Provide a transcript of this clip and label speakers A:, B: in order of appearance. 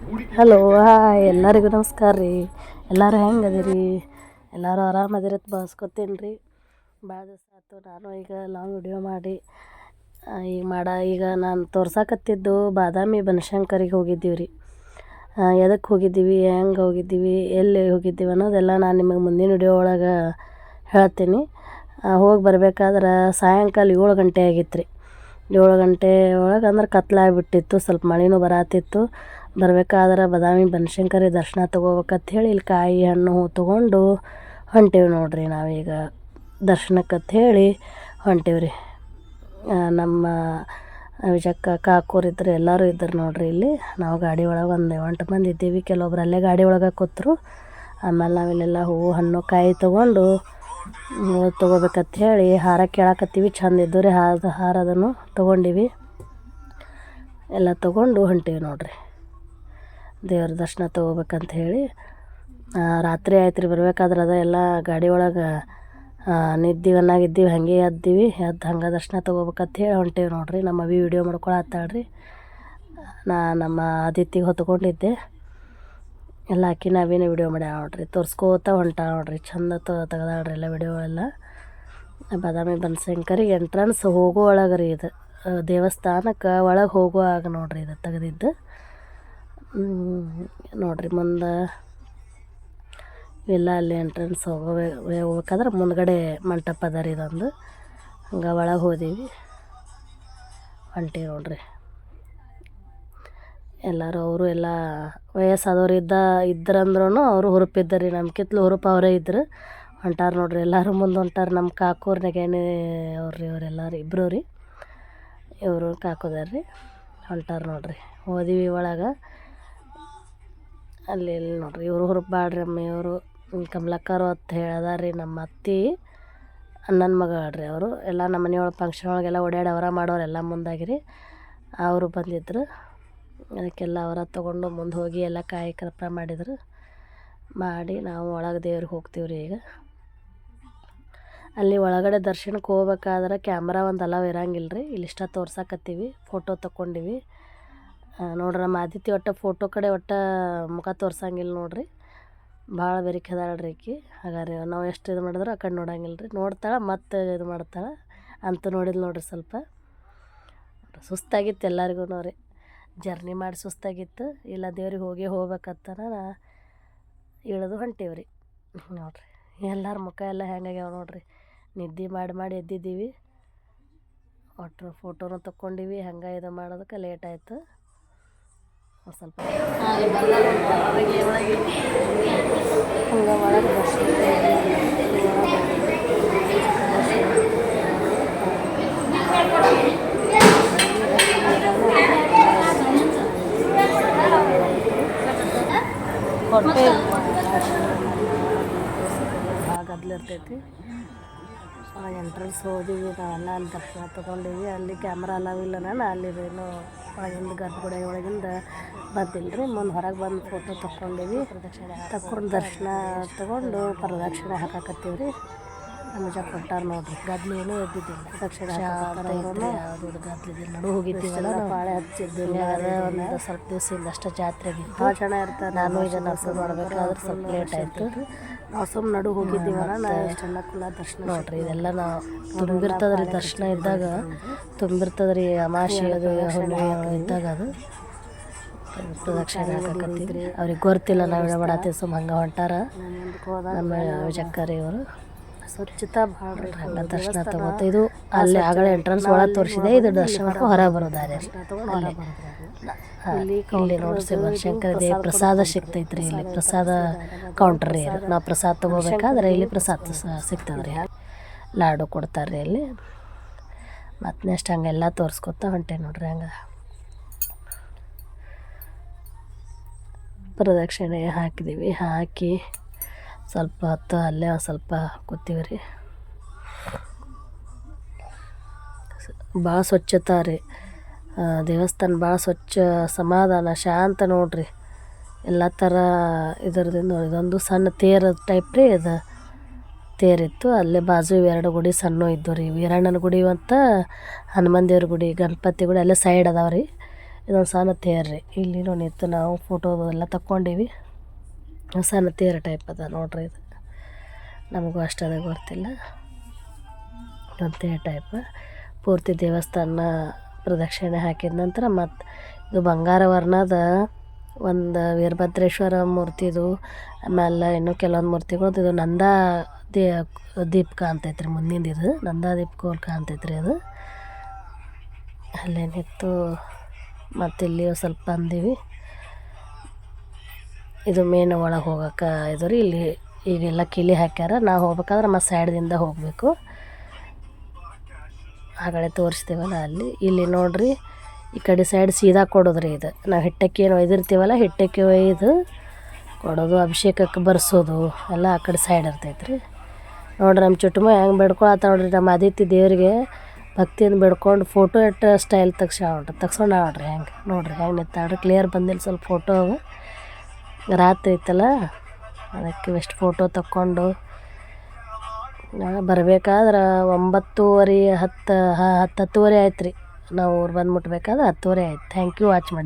A: Hello hi ಎಲ್ಲರಿಗೂ ನಮಸ್ಕಾರ ರೀ. ಎಲ್ಲರೂ ಹೆಂಗೆ ಅದೀರಿ? ಎಲ್ಲರೂ ಆರಾಮದಿರತ್ ಭಾವಿಸ್ಕೊತೀನಿ ರೀ. ಭಾಳ ದಿವಸ ಆಯ್ತು, ನಾನು ಈಗ ಲಾಂಗ್ ವಿಡಿಯೋ ಮಾಡಿ ಈಗ ಮಾಡ, ಈಗ ನಾನು ತೋರ್ಸಾಕತ್ತಿದ್ದು ಬಾದಾಮಿ ಬನಶಂಕರಿಗೆ ಹೋಗಿದ್ದೀವಿ ರೀ. ಎದಕ್ಕೆ ಹೋಗಿದ್ದೀವಿ, ಹೆಂಗೆ ಹೋಗಿದ್ದೀವಿ, ಎಲ್ಲಿ ಹೋಗಿದ್ದೀವಿ ಅನ್ನೋದೆಲ್ಲ ನಾನು ನಿಮಗೆ ಮುಂದಿನ ವಿಡಿಯೋ ಒಳಗೆ ಹೇಳ್ತೀನಿ. ಹೋಗಿ ಬರಬೇಕಾದ್ರೆ ಸಾಯಂಕಾಲ ಏಳು ಗಂಟೆ ಆಗಿತ್ತು ರೀ. ಏಳು ಗಂಟೆ ಒಳಗೆ ಅಂದ್ರೆ ಕತ್ಲಾಗ್ಬಿಟ್ಟಿತ್ತು, ಸ್ವಲ್ಪ ಮಳೆನೂ ಬರಾತಿತ್ತು. ಬರ್ಬೇಕಾದ್ರೆ ಬದಾಮಿ ಬನಶಂಕರಿ ದರ್ಶನ ಹೇಳಿ ಇಲ್ಲಿ ಕಾಯಿ ಹಣ್ಣು ಹೂ ತೊಗೊಂಡು ಹೊಂಟೇವಿ ನೋಡ್ರಿ ನಾವೀಗ. ದರ್ಶನಕ್ಕಂತ ಹೇಳಿ ಹೊಂಟೇವಿ ರೀ ನಮ್ಮ ವಿಜಕ್ಕ ಕಾಕೋರು ಇದ್ರು ಎಲ್ಲರೂ ಇದ್ದರು ನೋಡ್ರಿ ಇಲ್ಲಿ. ನಾವು ಗಾಡಿ ಒಳಗೆ ಒಂದು ಎಂಟು ಮಂದಿ ಇದ್ದೀವಿ. ಕೆಲವೊಬ್ರು ಅಲ್ಲೇ ಗಾಡಿ ಒಳಗೆ ಕೂತರು. ಆಮೇಲೆ ನಾವಿಲ್ಲೆಲ್ಲ ಹೂವು ಹಣ್ಣು, ಕಾಯಿ ತೊಗೊಂಡು ಹೇಳಿ ಹಾರ ಕೇಳಾಕತ್ತೀವಿ. ಚಂದ ಇದ್ದು ರೀ ಹಾರ, ಹಾರದನ್ನು ತೊಗೊಂಡಿವಿ. ಎಲ್ಲ ತೊಗೊಂಡು ಹೊಂಟೀವಿ ನೋಡ್ರಿ. ದೇವ್ರ ದರ್ಶನ ತೊಗೋಬೇಕಂತ ಹೇಳಿ ರಾತ್ರಿ ಆಯ್ತು ರೀ ಬರ್ಬೇಕಾದ್ರೆ ಅದ ಎಲ್ಲ ಗಾಡಿ ಒಳಗೆ ನಿದ್ದೀವಿ ಅನ್ನಾಗಿದ್ದೀವಿ ಹಾಗೆ ಎದ್ದೀವಿ, ಎದ್ದು ಹಂಗೆ ದರ್ಶನ ತೊಗೋಬೇಕಂತ ಹೇಳಿ ಹೊಂಟೇವಿ ನೋಡಿರಿ. ನಮ್ಮ ಅವಿ ವಿಡಿಯೋ ಮಾಡ್ಕೊಳತ್ತಾಳ್ರಿ. ನಾ ನಮ್ಮ ಆದಿತ್ಯಗೆ ಹೊತ್ಕೊಂಡಿದ್ದೆ. ಎಲ್ಲ ಹಾಕಿ ನಾವೇನು ವಿಡಿಯೋ ಮಾಡ್ಯಾವ ನೋಡ್ರಿ. ತೋರಿಸ್ಕೋತ ಹೊಂಟ ನೋಡ್ರಿ. ಚಂದ ತಗದಾಳ್ರಿ ಎಲ್ಲ ವಿಡಿಯೋ ಎಲ್ಲ ಬಾದಾಮಿ ಬನಶಂಕರಿಗೆ ಎಂಟ್ರನ್ಸ್ ಹೋಗೋ ಒಳಗೆ ರೀ ಇದು. ದೇವಸ್ಥಾನಕ್ಕೆ ಒಳಗೆ ಹೋಗುವಾಗ ನೋಡ್ರಿ ಇದು ತೆಗ್ದಿದ್ದು. ನೋಡ್ರಿ ಮುಂದೆ ಇವೆಲ್ಲ ಅಲ್ಲಿ ಎಂಟ್ರೆನ್ಸ್ ಹೋಗೋ ಹೋಗ್ಬೇಕಾದ್ರೆ ಮುಂದ್ಗಡೆ ಮಂಟಪ ಅದ ರೀ ಇದೊಂದು. ಹಂಗೆ ಒಳಗೆ ಹೋದೀವಿ. ಹೊಂಟೀವಿ ನೋಡ್ರಿ. ಎಲ್ಲರೂ ಅವರು ಎಲ್ಲ ವಯಸ್ಸಾದವ್ರು ಇದ್ದ ಇದ್ರಂದ್ರೂ ಅವರು ಹುರುಪಿದ್ದರಿ ನಮ್ಮ ಕಿತ್ಲು ಹುರುಪು ಅವರೇ ಇದ್ರು. ಹೊಂಟಾರ ನೋಡ್ರಿ, ಎಲ್ಲರೂ ಮುಂದೆ ಹೊಂಟಾರ. ನಮ್ಮ ಕಾಕೂರ್ ನೆಗೆನೆ ಅವ್ರಿ ಇವರೆಲ್ಲರೂ ಇಬ್ಬರು ರೀ. ಇವರು ಕಾಕೋದಾರ ರೀ. ಹೊಂಟಾರ ನೋಡ್ರಿ. ಹೋದಿವಿ ಒಳಗೆ. ಅಲ್ಲಿ ಇಲ್ಲಿ ನೋಡ್ರಿ ಇವರು ಹುರುಪ್ ಬಾಡ್ರಿ ಅಮ್ಮ ಇವರು. ಕಮಲಕ್ಕರು ಅಂತ ಹೇಳದಾರಿ ರೀ ನಮ್ಮ ಅತ್ತಿ ಅಣ್ಣನ ಮಗಳ್ರಿ ಅವರು. ಎಲ್ಲ ನಮ್ಮ ಮನೆಯೊಳಗೆ ಫಂಕ್ಷನ್ ಒಳಗೆಲ್ಲ ಓಡಾಡಿ ಅವರ ಮಾಡೋರು ಎಲ್ಲ ಮುಂದಾಗಿರಿ. ಅವರು ಬಂದಿದ್ರು. ಅದಕ್ಕೆಲ್ಲ ಅವರ ತೊಗೊಂಡು ಮುಂದೆ ಹೋಗಿ ಎಲ್ಲ ಕಾಯಿ ಮಾಡಿದರು. ಮಾಡಿ ನಾವು ಒಳಗೆ ದೇವ್ರಿಗೆ ಹೋಗ್ತೀವಿ ರೀ ಈಗ. ಅಲ್ಲಿ ಒಳಗಡೆ ದರ್ಶನಕ್ಕೆ ಹೋಗ್ಬೇಕಾದ್ರೆ ಕ್ಯಾಮ್ರಾ ಒಂದು ಅಲವ್ ಇರಂಗಿಲ್ಲ ರೀ ಇಲ್ಲಿಷ್ಟ ತೋರ್ಸಕತ್ತೀವಿ ಫೋಟೋ ತಕ್ಕೊಂಡಿವಿ. ಆ, ನೋಡ್ರಿ ನಮ್ಮ ಆದಿತ್ಯ ಒಟ್ಟು ಫೋಟೋ ಕಡೆ ಒಟ್ಟು ಮುಖ ತೋರ್ಸಂಗಿಲ್ಲ ನೋಡ್ರಿ. ಭಾಳ ಬೆರಿಕೆ ಅದಾಳ್ರಿ ಈಕಿ. ನಾವು ಎಷ್ಟು ಇದು ಮಾಡಿದ್ರು ಆ ಕಡೆ ನೋಡಂಗಿಲ್ಲ ರೀ ನೋಡ್ತಾಳೆ ಮತ್ತೆ ಇದು ಮಾಡ್ತಾಳೆ ಅಂತ ನೋಡಿದ್ಲು ನೋಡ್ರಿ ಸ್ವಲ್ಪ. ಸುಸ್ತಾಗಿತ್ತು ಎಲ್ಲರಿಗೂ ರೀ. ಜರ್ನಿ ಮಾಡಿ ಸುಸ್ತಾಗಿತ್ತು. ಇಲ್ಲ ದೇವ್ರಿಗೆ ಹೋಗಿ ಹೋಗ್ಬೇಕಂತನ ಇಳಿದು ಹೊಂಟೀವ್ರಿ. ನೋಡ್ರಿ, ಎಲ್ಲರ ಮುಖ ಎಲ್ಲ ಹೆಂಗಾಗ್ಯಾವ ನೋಡ್ರಿ. ನಿದ್ದೆ ಮಾಡಿ ಮಾಡಿ ಎದ್ದಿದ್ದೀವಿ. ಒಟ್ಟು ಫೋಟೋನು ತಕ್ಕೊಂಡಿವಿ, ಹಂಗೆ ಇದು ಮಾಡೋದಕ್ಕೆ ಲೇಟ್ ಆಯಿತು. ಸ್ವಲ್ಪ ಹಂಗೆ ಒಳಗೆ ದರ್ಶನ ಹೊಟ್ಟೆ ಭಾಳ ಗದ್ಲ ಇರ್ತೈತಿ. ಎಂಟ್ರೆನ್ಸ್ ಹೋದಿವಿ ನಾವೆಲ್ಲ ಅಲ್ಲಿ ದರ್ಶನ ತೊಗೊಂಡಿವಿ ಅಲ್ಲಿ ಕ್ಯಾಮ್ರಾ ಅಲಾವಿಲ್ಲ ನಾನು ಅಲ್ಲಿ ಹಿಂದೆ ಒಳಗಿಂದ ಗರ್ಭಗುಡಿ ಒಳಗಿಂದ ಬಂದಿಲ್ಲ ರೀ ಮುಂದೆ ಹೊರಗೆ ಬಂದು ಫೋಟೋ ತಕ್ಕೊಂಡಿವಿ ತಕ್ಕೊಂಡು ದರ್ಶನ ತಗೊಂಡು ಪ್ರದಕ್ಷಿಣೆ ಹಾಕಾಕತ್ತೀವಿ ರೀ ನಮ್ಮ ಜಪ್ಪ ಕೊಟ್ಟಾರ ನೋಡ್ರಿ. ಗದ್ಲೇನು ಎದ್ದಿದ್ದಿಲ್ಲ ಪ್ರದಕ್ಷಿಣೆ ಗದ್ಲಿದ್ದಿಲ್ಲ ನಡು ಹೋಗಿದ್ದೀವಲ್ಲ ಬಾಳೆ ಹಚ್ಚಿದ್ದು ಒಂದು ಸ್ವಲ್ಪ ದಿವಸದಿಂದ ಅಷ್ಟು ಜಾತ್ರೆಗೆ ಭಾಳ ಜನ ಇರ್ತಾರೆ ನಾನು ಇದನ್ನು ಮಾಡಬೇಕು ಮಾಡಬೇಕಾದ್ರೆ ಸ್ವಲ್ಪ ಲೇಟ್ ಆಯಿತು. ಸುಮ್ಮನೆ ನಡು ಹೋಗಿದ್ದೀವಲ್ಲ ನಾ ಎಷ್ಟೆಲ್ಲ ಕುಲ ದರ್ಶನ ನೋಡ್ರಿ ಇದೆಲ್ಲ ನಾ ತುಂಬಿರ್ತದ್ರಿ ದರ್ಶನ ಇದ್ದಾಗ ತುಂಬಿರ್ತದ್ರಿ ಅಮಾಶೆ ಅದು ಇದ್ದಾಗ ಅದು ಪ್ರದಕ್ಷಿಣೆ ಹಾಕಕತ್ತಿದ್ರಿ ಅವ್ರಿಗೆ ಗೊತ್ತಿಲ್ಲ ನಾವು ಮಾಡತ್ತೀವಿ ಸುಮ್ಮ ಹಂಗೆ ಹೊಂಟಾರ. ನಮ್ಮ ವಿಜಕ್ಕರಿ ಇವರು ಸ್ವಚ್ಛತಾ ಭಾಳ ದರ್ಶನ ತಗೋತ ಇದು ಅಲ್ಲಿ ಆಗಲೇ ಎಂಟ್ರೆನ್ಸ್ ಒಳಗೆ ತೋರಿಸಿದೆ ಇದು ದರ್ಶನ ಹೊರ ಬರೋದಾರೆ. ಇಲ್ಲಿ ನೋಡಿ ಶಿವಶಂಕರ ದೇವ್ ಪ್ರಸಾದ ಸಿಗ್ತೈತ್ರಿ ಇಲ್ಲಿ ಪ್ರಸಾದ ಕೌಂಟರ್ ರೀ ಇದು. ನಾವು ಪ್ರಸಾದ ತಗೋಬೇಕಾದ್ರೆ ಇಲ್ಲಿ ಪ್ರಸಾದ ಸಿಗ್ತದ್ರಿ. ಲಾಡು ಕೊಡ್ತಾರೆ ರೀ ಇಲ್ಲಿ ಮತ್ತೆ ನೆಕ್ಸ್ಟ್ ಹಂಗೆಲ್ಲ ತೋರಿಸ್ಕೊತ ಹೊಂಟೆ ನೋಡ್ರಿ ಹಂಗೆ. ಪ್ರದಕ್ಷಿಣೆ ಹಾಕಿದ್ದೀವಿ ಹಾಕಿ ಸ್ವಲ್ಪ ಹೊತ್ತು, ಅಲ್ಲೇ ಸ್ವಲ್ಪ ಕೂತೀವಿ ರೀ. ಭಾಳ ಸ್ವಚ್ಛತಾ ರೀ. ದೇವಸ್ಥಾನ ಭಾಳ ಸ್ವಚ್ಛ, ಸಮಾಧಾನ, ಶಾಂತ ನೋಡ್ರಿ. ಎಲ್ಲ ಥರ ಇದರದಿಂದ ಇದೊಂದು ಸಣ್ಣ ತೇರ ಟೈಪ್ ರೀ ಇದು. ತೇರಿತ್ತು ಅಲ್ಲೇ ಬಾಜು ಎರಡು ಗುಡಿ ಸಣ್ಣ ಇದ್ದವು ರೀ. ವೀರಣ್ಣನ ಗುಡಿ ಮತ್ತು ಹನುಮಾನ್ ದೇವ್ರ ಗುಡಿ, ಗಣಪತಿ ಗುಡಿ ಅಲ್ಲೇ ಸೈಡ್ ಅದಾವೆ ರೀ. ಇದೊಂದು ಸಣ್ಣ ತೇರು ರೀ. ಇಲ್ಲಿ ನೋಡಿತ್ತು ನಾವು ಫೋಟೋ ಎಲ್ಲ ತಕ್ಕೊಂಡೀವಿ. ಸಣ್ಣ ತೇರ ಟೈಪ್ ಅದ ನೋಡ್ರಿ ಇದು ನಮಗೂ ಅಷ್ಟದ ಗೊತ್ತಿಲ್ಲ. ತೇರ ಟೈಪ್ ಪೂರ್ತಿ ದೇವಸ್ಥಾನ ಪ್ರದಕ್ಷಿಣೆ ಹಾಕಿದ ನಂತರ ಮತ್ತು ಇದು ಬಂಗಾರ ವರ್ಣದ ಒಂದು ವೀರಭದ್ರೇಶ್ವರ ಮೂರ್ತಿದು ಆಮೇಲೆ ಇನ್ನೂ ಕೆಲವೊಂದು ಮೂರ್ತಿಗಳದ್ದು ಇದು ನಂದಾ ದೇ ದೀಪ ಕಾಣ್ತೈತೆ ರೀ ಮುಂದಿನ ಇದು. ನಂದ ದೀಪ ಕೋಲ್ ಕಾಣ್ತೈತೆ ರೀ ಅದು. ಅಲ್ಲೇನಿತ್ತು ಮತ್ತು ಇಲ್ಲಿ ಸ್ವಲ್ಪ ಬಂದೀವಿ ಇದು ಮೇನ್ ಒಳಗೆ ಹೋಗಕ್ಕೆ ಇದು ರೀ, ಇಲ್ಲಿ ಈಗೆಲ್ಲ ಕಿಲಿ ಹಾಕ್ಯಾರ. ನಾವು ಹೋಗ್ಬೇಕಾದ್ರೆ ಮತ್ತು ಸೈಡ್ದಿಂದ ಹೋಗಬೇಕು. ಆಗಲೇ ತೋರಿಸ್ತೀವಲ್ಲ ಅಲ್ಲಿ. ಇಲ್ಲಿ ನೋಡ್ರಿ, ಈ ಕಡೆ ಸೈಡ್ ಸೀದಾ ಕೊಡೋದ್ರಿ ಇದು. ನಾವು ಹಿಟ್ಟಕ್ಕಿ ಏನು ಒಯ್ದಿರ್ತೀವಲ್ಲ, ಹಿಟ್ಟಕ್ಕಿ ಒಯ್ದು ಕೊಡೋದು, ಅಭಿಷೇಕಕ್ಕೆ ಬರ್ಸೋದು, ಎಲ್ಲ ಆ ಕಡೆ ಸೈಡ್ ಇರ್ತೈತೆ ರೀ. ನೋಡ್ರಿ, ನಮ್ಮ ಚುಟ್ಟುಮ ಹೆಂಗೆ ಬೇಡ್ಕೊಳತ್ತ ನೋಡ್ರಿ, ನಮ್ಮ ಆದಿತ್ಯ ದೇವ್ರಿಗೆ ಭಕ್ತಿಯಿಂದ ಬೇಡ್ಕೊಂಡು ಫೋಟೋ ಇಟ್ಟು ಸ್ಟೈಲ್ ತೆಗ್ಸ ನೋಡ್ರಿ ತೆಗ್ಸೋಣ ನೋಡ್ರಿ ಹೆಂಗೆ? ನೋಡ್ರಿ, ಹೆಂಗೆ ನಿಂತಾಡ್ರಿ ಕ್ಲಿಯರ್ ಬಂದಿಲ್ಲ, ಸ್ವಲ್ಪ ಫೋಟೋ ರಾತ್ರಿ ಇತ್ತಲ್ಲ ಅದಕ್ಕೆ ಎಷ್ಟು ಫೋಟೋ ತಕ್ಕೊಂಡು ಬರಬೇಕಾದ್ರೆ ಒಂಬತ್ತುವರೆ ಹತ್ತು ಹತ್ತು ಹತ್ತುವರೆ ಆಯ್ತು ರೀ ನಾವು ಊರು ಬಂದು ಮುಟ್ಬೇಕಾದ್ರೆ ಹತ್ತುವರೆ ಆಯ್ತು. ಥ್ಯಾಂಕ್ ಯು ವಾಚ್ ಮಾಡಿ.